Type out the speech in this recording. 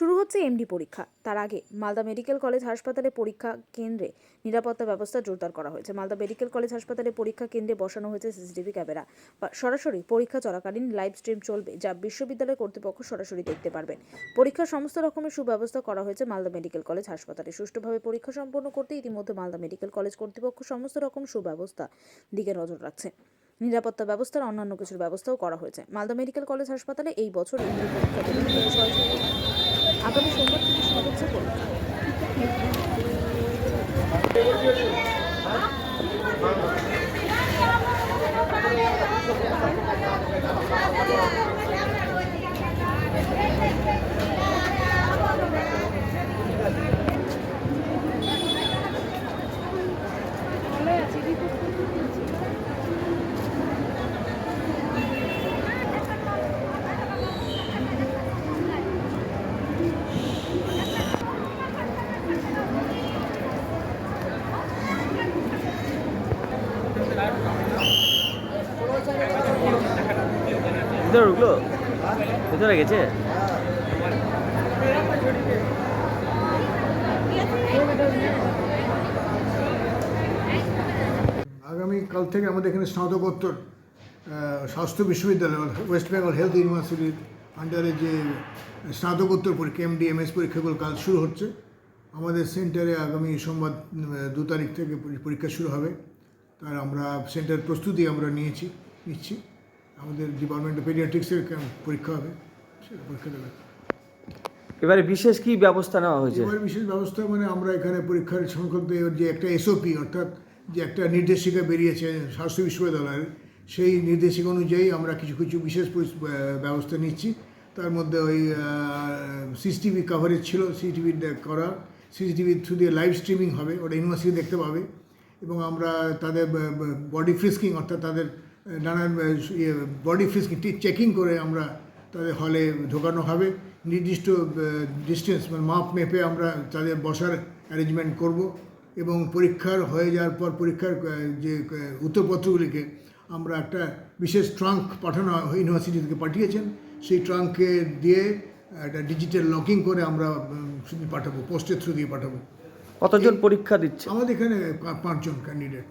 শুরু হচ্ছে এমডি পরীক্ষা। তার আগে মালদা মেডিকেল কলেজ হাসপাতালে পরীক্ষা কেন্দ্রে নিরাপত্তা ব্যবস্থা জোরদার করা হয়েছে। মালদা মেডিকেল কলেজ হাসপাতালে পরীক্ষা কেন্দ্রে বসানো হয়েছে সিসিটিভি ক্যামেরা। বা সরাসরি পরীক্ষা চলাকালীন লাইভ স্ট্রিম চলবে, যা বিশ্ববিদ্যালয় কর্তৃপক্ষ সরাসরি দেখতে পারবেন। পরীক্ষার সমস্ত রকমের সুব্যবস্থা করা হয়েছে মালদা মেডিকেল কলেজ হাসপাতালে। সুষ্ঠুভাবে পরীক্ষা সম্পন্ন করতে ইতিমধ্যে মালদা মেডিকেল কলেজ কর্তৃপক্ষ সমস্ত রকম সুব্যবস্থা দিকে নজর রাখছে। নিরাপত্তা ব্যবস্থার অন্যান্য কিছুর ব্যবস্থাও করা হয়েছে। মালদা মেডিকেল কলেজ হাসপাতালে এই বছর পরীক্ষা দেবেন ছয়শো আগামী সোমবার থেকে শুরু হচ্ছে পরীক্ষা ভিতরে ঢুকলো? ভিতরে গেছে? আগামী কাল থেকে আমাদের এখানে স্নাতকোত্তর স্বাস্থ্য বিশ্ববিদ্যালয় ওয়েস্ট বেঙ্গল হেলথ ইউনিভার্সিটির আন্ডারে যে স্নাতকোত্তর পরীক্ষা এমডি এমএস পরীক্ষাগুলো কাল শুরু হচ্ছে। আমাদের সেন্টারে আগামী সোমবার দু তারিখ থেকে পরীক্ষা শুরু হবে। তার আমরা সেন্টার প্রস্তুতি আমরা নিয়েছি, নিচ্ছি। আমাদের ডিপার্টমেন্ট অফ পেডিয়াট্রিক্সের পরীক্ষা হবে সেটা পরীক্ষা দেবে। এবারে বিশেষ কি ব্যবস্থা নেওয়া হয়েছে? এবার বিশেষ ব্যবস্থা মানে আমরা এখানে পরীক্ষার সংক্রান্ত যে একটা এসওপি অর্থাৎ যে একটা নির্দেশিকা বেরিয়েছে স্বাস্থ্য বিশ্ববিদ্যালয়ের সেই নির্দেশিকা অনুযায়ী আমরা কিছু কিছু বিশেষ ব্যবস্থা নিচ্ছি। তার মধ্যে ওই সিসিটিভি কাভারেজ ছিল সিসিটিভি করা সিসিটিভি থ্রু দিয়ে লাইভ স্ট্রিমিং হবে ওটা ইউনিভার্সিটি দেখতে পাবে। এবং আমরা তাদের বডি ফ্রিস্কিং অর্থাৎ তাদের নানান বডি ফ্রিস্কিং চেকিং করে আমরা তাদের হলে ঢোকানো হবে। নির্দিষ্ট ডিস্টেন্স মানে মাপ মেপে আমরা তাদের বসার অ্যারেঞ্জমেন্ট করব এবং পরীক্ষার হয়ে যাওয়ার পর পরীক্ষার যে উত্তরপত্রগুলিকে আমরা একটা বিশেষ ট্রাঙ্ক পাঠানো ইউনিভার্সিটি থেকে পাঠিয়েছেন। সেই ট্রাঙ্কে দিয়ে একটা ডিজিটাল লকিং করে আমরা পাঠাবো পোস্টের থ্রু দিয়ে পাঠাবো। কতজন পরীক্ষা দিচ্ছে? আমাদের এখানে পাঁচজন ক্যান্ডিডেট